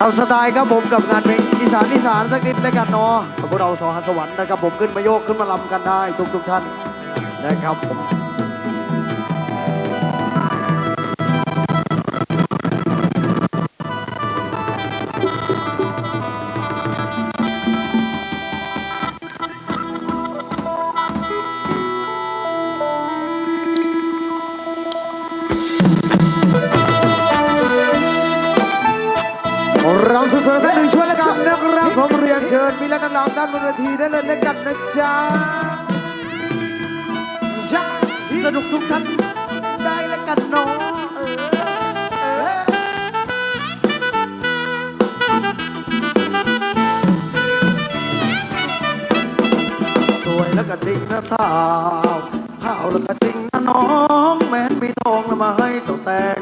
ตามสไตล์ครับผมกับงานเพลงอีสานอีสานสักนิดแล้วกันเนาะพวกเราสอหัสวรรค์นะครับผมขึ้นมาโยกขึ้นมาลำกันได้ทุกทุกท่านนะครับผม นักรำด้านบนเวทีได้เลยแล้วกันนะจ๊ะจ้าสนุกทุกท่านได้แล้วกันเนาะเออเออสวยแล้วก็จริงนะสาวข้าวแล้วก็จริงนะน้องแม้นมีทองแล้วมาให้เจ้าแต่ง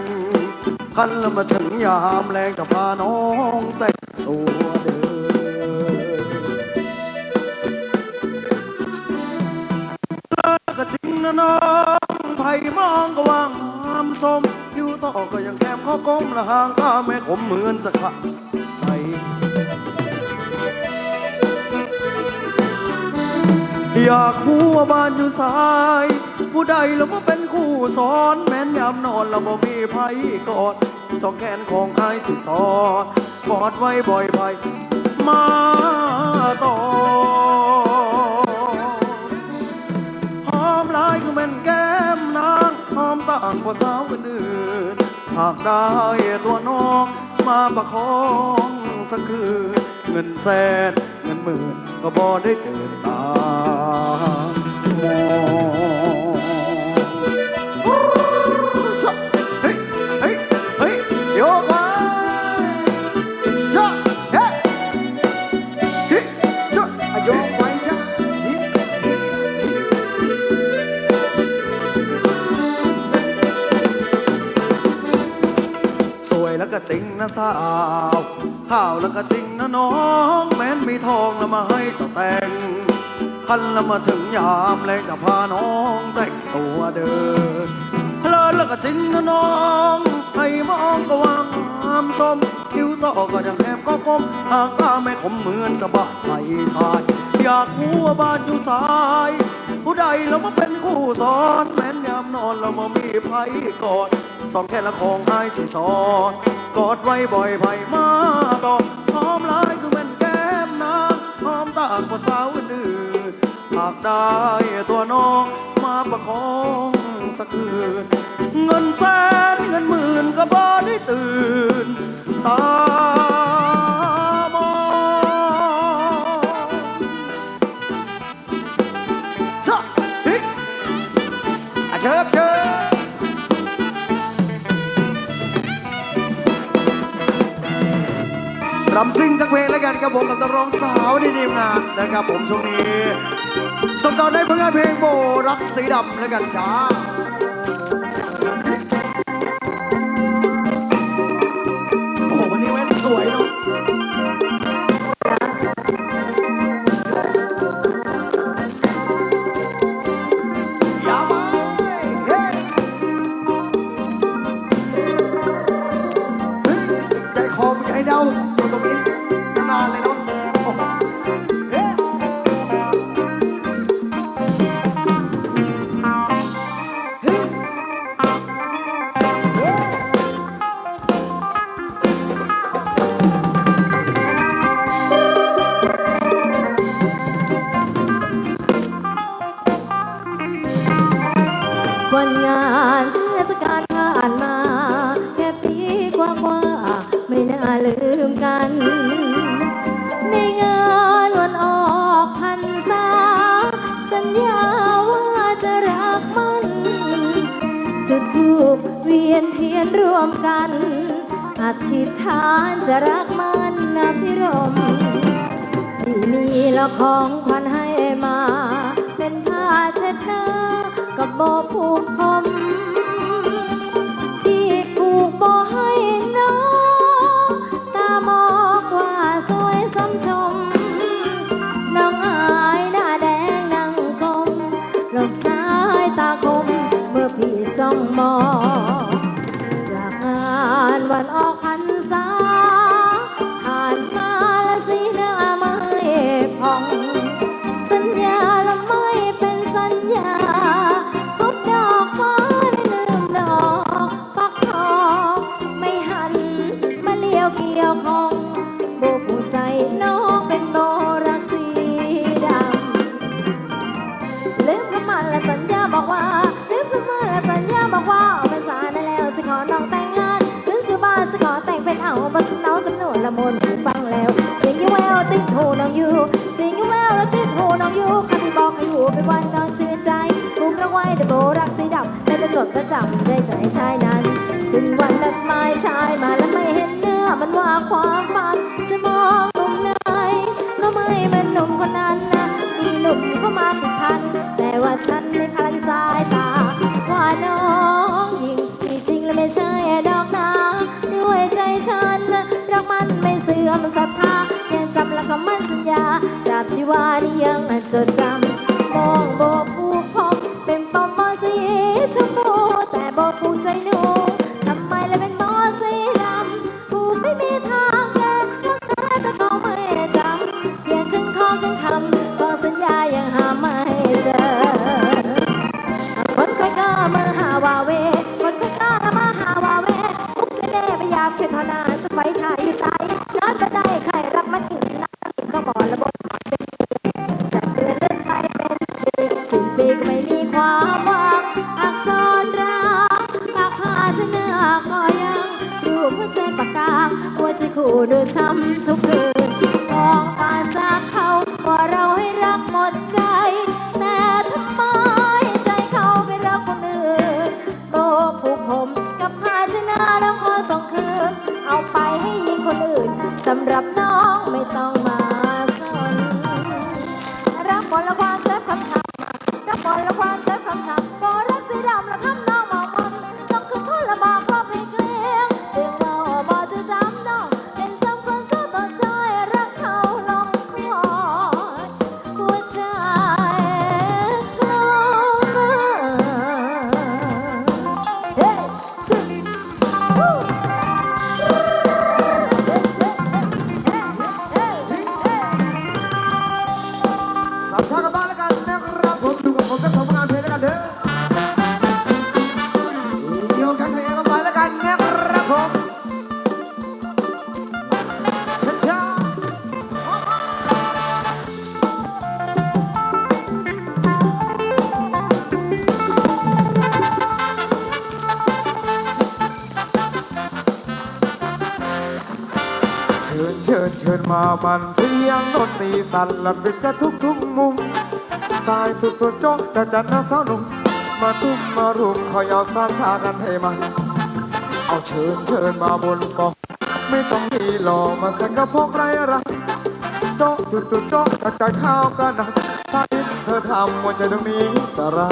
คันแล้วมาถึงยามแรงจะพาน้องแต่งตัวเดิน นะน้องไผ่มองก็ว่างงามสมอยู่ต่อก็ยังแคมข้อก้มละห่างก็ไม่ขมเหมือนจะขัดใส่อยากรู้ว่บ้านอยู่สาย ผู้ใดแล้วมาเป็นคู่สอนแม้นยามนอนเราบ่มีไผกอดสองแขนของอายสิสอดกอดไว้บ่อยไผมาต่อากกว่าสาวคนอื่น หากได้ตัวน้องมาประคองสักคืน เงินแสนเงินหมื่นก็บอได้ตื่นตามอง จริงนะสาวข้าวแล้วก็จริงนะน้อง แม้นมีทองแล้วมาให้เจ้าแต่งคันแล้วมาถึงยามแรงจะพาน้องแต่งตัวเดินเพลินแล้วก็จริงนะน้องให้มองก็วางามสมคิ้วต่อก็ยังแคบก็คมหางตาไม่คมเหมือนจะบ้าไทยชายอยากรู้ว่บ้านอยู่สายผู้ใดแล้วมาเป็นคู่สอน แม้นยามนอนเรามามีไผกอด สองแค่ละของอายสิสอนกอดไว้บ่อยไผมาตอกหอมลายคือแม่นแก้มนาหอมตางกว่าสาวอื่นหากได้ตัวน้องมาประคองสักคืน เงินแสนเงินหมื่นก็บ่ได้ตื่น ตามองซะเฮ้ยอะเชิญเชิญ รำซิ่งสักเพลงแล้วกันครับผมกับนักร้องสาวในทีมงานนะครับผมช่วงนี้ส่งต่อในผลงานเพลงโบรักสีดำแล้วกันจ้า ยนเทียนร่วมกัน อธิษฐานจะรักมันนะพี่รมที่มีละของขวัญให้มา เป็นผ้าเช็ดหน้ากับโบผูกผม วันออก ถึงซื้อบ้านสิขอแต่งเป็นเอาบัสเนาสำนวนละมุนหูฟังแล้วเสียงยี่แววติดหูน้องอยู่เสียงยี่แววแล้วติดหูน้องอยู่คำที่บอกให้อยู่เป็นวันนอนชื่นใจภูมิรักไว้แต่โบรักสีดำแต่จะจดประจำได้ใจชายนั้นถึงวันนัดหมายชายมาแล้วไม่เห็นเนื้อมันว่าความฝันจะมองหนุ่มไหนก็ไม่เหมือนหนุ่มคนนั้นนะมีหนุ่มเข้ามาติดพันแต่ว่าฉันไม่คลัน ม่เสื่อมศรัทธายังจำแล้วก็มั่นสัญญาตราบที่ว่านี่ยังมันจดจำมองโบกผูก เอา ชิญเชิญเชิญมามันเสียงดนตรีสั่นลั่นไปกระทุกทุกมุม สายสุดสุดโจ๊กจะจัดนะสาวหนุ่มมาตุ้มมารุมขอยเอาสามชากันให้มัน เอาเชิญเชิญมาบนฟอง ไม่ต้องมีหล่อมาสักกระพกไรรักโจ๊กจุดจุดโจ๊กจัดจัดข้าวกันนะถ้าเธอทำว่าจะต้องมีสาระ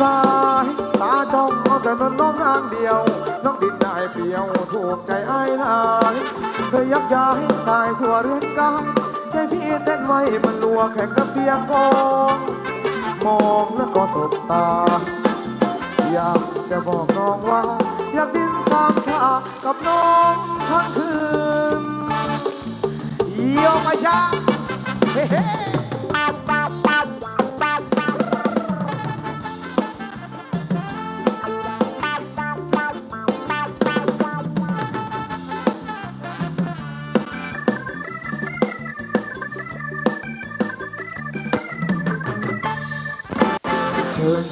สายตาจ้องเอาแต่น้องน้องนางเดียว น้องดินได้เปรียวถูกใจไอ้นาย เคยยักย้ายตายทั่วเรือนกายใจพี่เต้นไว้มันลัวแข่งกับเสียงกองมองแล้วก็สบตา อยากจะบอกน้องว่า อยากดินตามชากับน้องทั้งคืนโยกมาชาเฮ้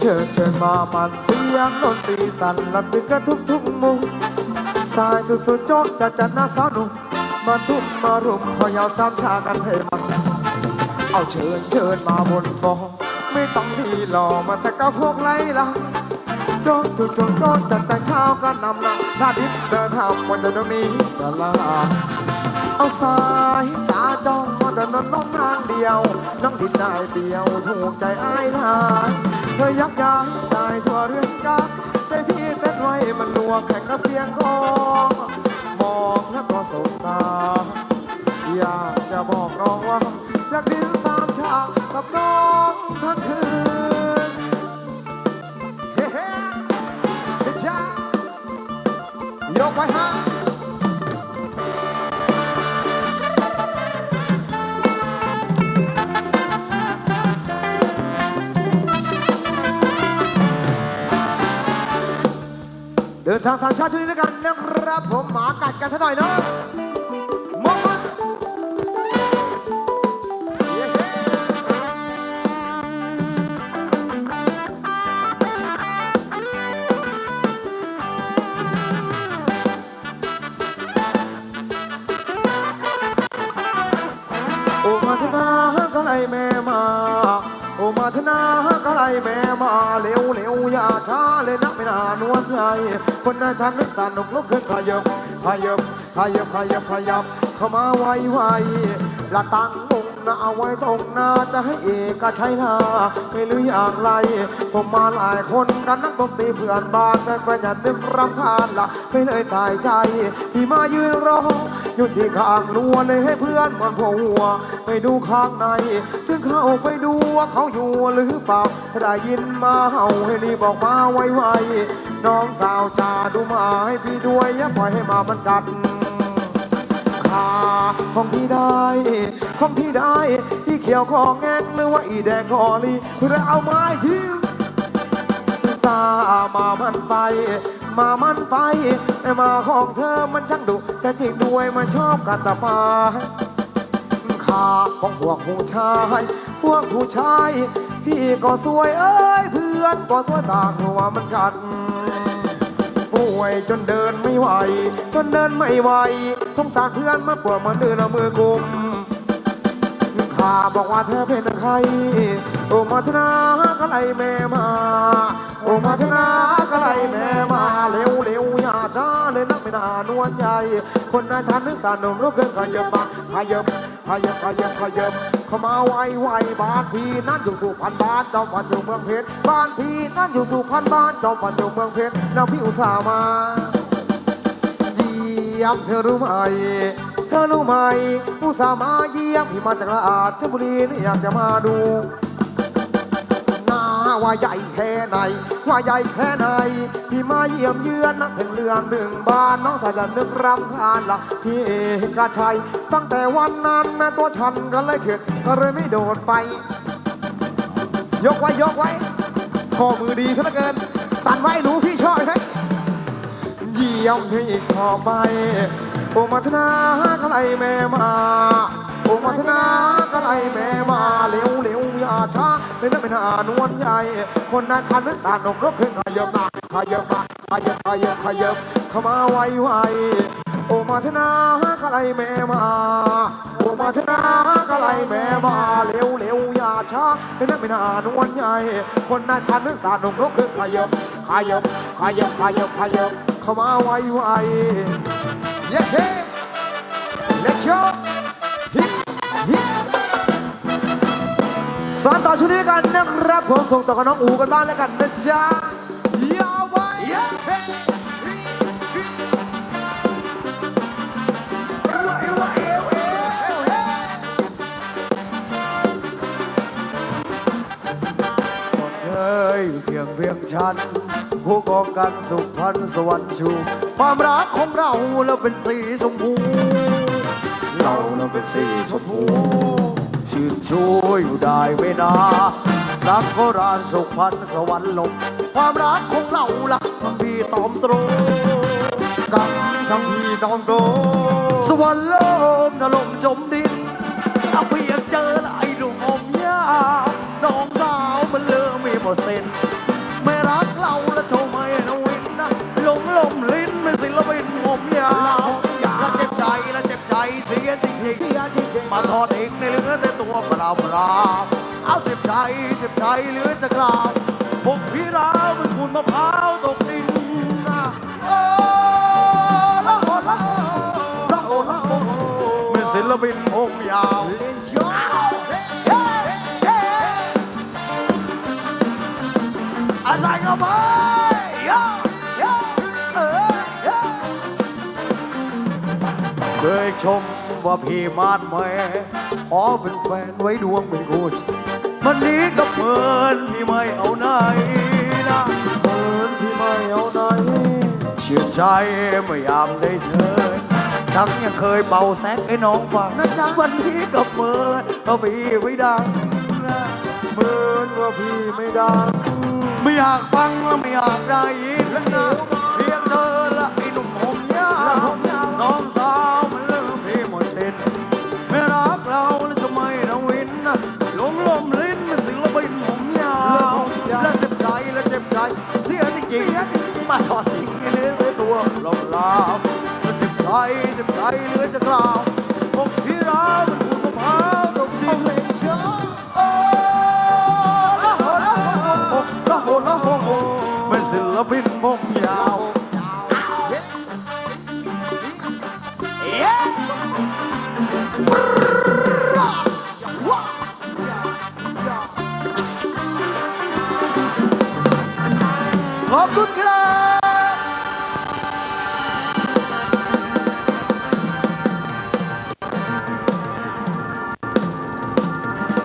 เชิญเชิญมามันเสียงดนตรีสั่นลั่นตึกกระทุกทุกมุมสายสุดสุดโจ๊กจะจัดน้าสาวหนุ่มมาทุบมารุมขอยาวสามชากันให้มันเอาเชิญเชิญมาบนฟองไม่ต้องทีหล่อมาแต่กับพวกไรล่ะโจ๊กจุดจุดโจ๊กจัดแต่ข้าวกันนำนะถ้าดิบเดินทำวันจะต้องมีตลาดเอาสายตาจ้องมาแต่น้องน้องนางเดียว น้องดินได้เดียวถูกใจอ้ายทาย เธอยักย้ายตายทั่วเรื่อนกาใจพี่เต้นไว้มันลวแข่งกับเสียงกองมองแล้วก็สบตาอยากจะบอกน้องว่าอยากดินสามชากับน้องทั้งคืนเฮ้เฮ้เฮ้จ้ายกไปฮะ ทางสามชาติชุดนี้ด้วกันนะครับผมหมากัดกันซะหน่อยเนาะมองมันโอมาธนาก็ไลแม่มา โอมาธนาก็ไลแม่มาเร็วเร็วอย่าช้าเลยนะไม่นานนวลใจ คนนายทันนึกสนุกลุกขึ้นขยับขยับขยับขยับขยับ เข้ามาไวไวละตั้งมุงนะเอาไว้ตรงหน้าจะให้เอกชัยนาไม่รู้อย่างไร ผมมาหลายคนกันนักดนตรีเพื่อนบานแต่ก็อย่านึกรำคาญละไม่เลยตายใจ ที่มายืนรออยู่ที่ข้างรั้วเลยให้เพื่อนมันผัวไปดูข้างในจึงเข้าไปดูว่าเขาอยู่หรือเปล่าถ้าได้ยินมาเห่าให้รีบบอกมาไวๆ น้องสาวจ่าดูมาให้พี่ด้วยอย่าปล่อยให้หมามันกัดขาของพี่ได้ของพี่ได้อีเขียวคอแงกหรือว่าอีแดงคอลีเพื่อเอาไม้ทิ้งตามามันไป มามันไปไอมาของเธอมันช่างดุแต่จริงด้วยมันชอบกันตะปาขาของพวกผู้ชายพวกผู้ชาย พี่ก็สวยเอ้ยเพื่อนก็สวยต่างหัวมันกัน ป่วยจนเดินไม่ไหว จนเดินไม่ไหว สงสารเพื่อนมาปวดมาเดินเอามือกุมข้าบอกว่าเธอเป็นใคร โอมาธนากะไรแม่มา โอมาธนากะไรแม่มาเร็วเร็วอย่าช้าเลยนักไม่นานวลใหญ่ คนนายทานนึกตาหนุ่มลุกขึ้นขยับมาขยับขยับขยับขยับ เข้ามาไวไวบ้านพี่นั่นอยู่สุพรรณบ้านจอมพันอยู่เมืองเพชรบ้านพี่นั่นอยู่สุพรรณบ้านจอมพันอยู่เมืองเพชรแล้วพี่อุตส่าห์มาเยี่ยมเธอรู้ไหมเธอรู้ไหมอุตส่าห์มาเยี่ยมพี่มาจากลาดเทบุรีนี่อยากจะมาดู ว่าใหญ่แค่ไหน ว่าใหญ่แค่ไหน พี่มาเยี่ยมเยือนนะถึงเรือนถึงบ้านน้องถ้าจะนึกรำคาญละพี่เอกกชัย ตั้งแต่วันนั้นนะตัวฉันก็เลยเข็ดก็เลยไม่โดดไป ยกไว้ยกไว้ข้อมือดีซะเหลือเกิน สั่นไว้หนูพี่ชอบไหมเยี่ยมที่อีกต่อไป โอมาธนากะไรแม่มา โอมาธนากะไรแม่มาเร็วเร็วอย่าช้าเลยนะไม่นานวลใหญ่ คนนาคันนึกตาหนกรกขึ้นขยับมาขยับมาขยับขยับขยับเข้ามาไวไวโอมาธนากะไรแม่มา โอมาธนากะไรแม่มาเร็วเร็วอย่าช้าเลยนะไม่นานวลใหญ่ คนนาคันนึกตาหนกรกขึ้นขยับขยับขยับขยับขยับเข้ามาไวไวเย้ อชุดนี้กันนะครับผมส่งต่อกับน้องอูกันบ้างแล้วกันนะจ๊ะยาวไว้เย้เฮ้ไว้ไว้เอวเอวเอวเฮ้คนเคยเพียงเพียงฉัน ผู้กองกันสุพันธ์สวรรค์ชูความรักของเราเราเป็นสีชมพู เราเราเป็นสีชมพู ชื่นชูอยู่ได้ไม่นารักก็รานสุขพันธ์สวรรค์ลงความรักของเราล่ะมันพี่ตอมตรงกันทั้งพี่ตอมตรงสวรรค์ลมถล่มจมดิ ตัวเปล่าเปล่าเอาเจ็บใจเจ็บใจเหลือจะกล่าวพวกพี่ราวเป็นคุณมะพร้าวตกดินนะโอ้ละโอ้ละละโอ้ละโอ้เป็นศิลปินผมยาว Let's go อะไรก็ไปโยโยเออโยเคยชมว่าพี่มาดแม่ อ๋อเป็นแฟนไว้ดวงเป็นคู่ชีมันนี้ก็เหมือนพี่ไม่เอาไหนนะเหมือนพี่ไม่เอาไหนเชื่อใจเมื่อยามได้เชิญทั้งยังเคยเป่าแซกให้น้องฟังนะจ๊ะวันนี้ก็เหมือนว่าพี่ไม่ดังนะเหมือนว่าพี่ไม่ดังไม่อยากฟังไม่อยากได้ยินนะ ตัวเปล่าๆและเจ็บใจเจ็บใจเหลือจะกล่าว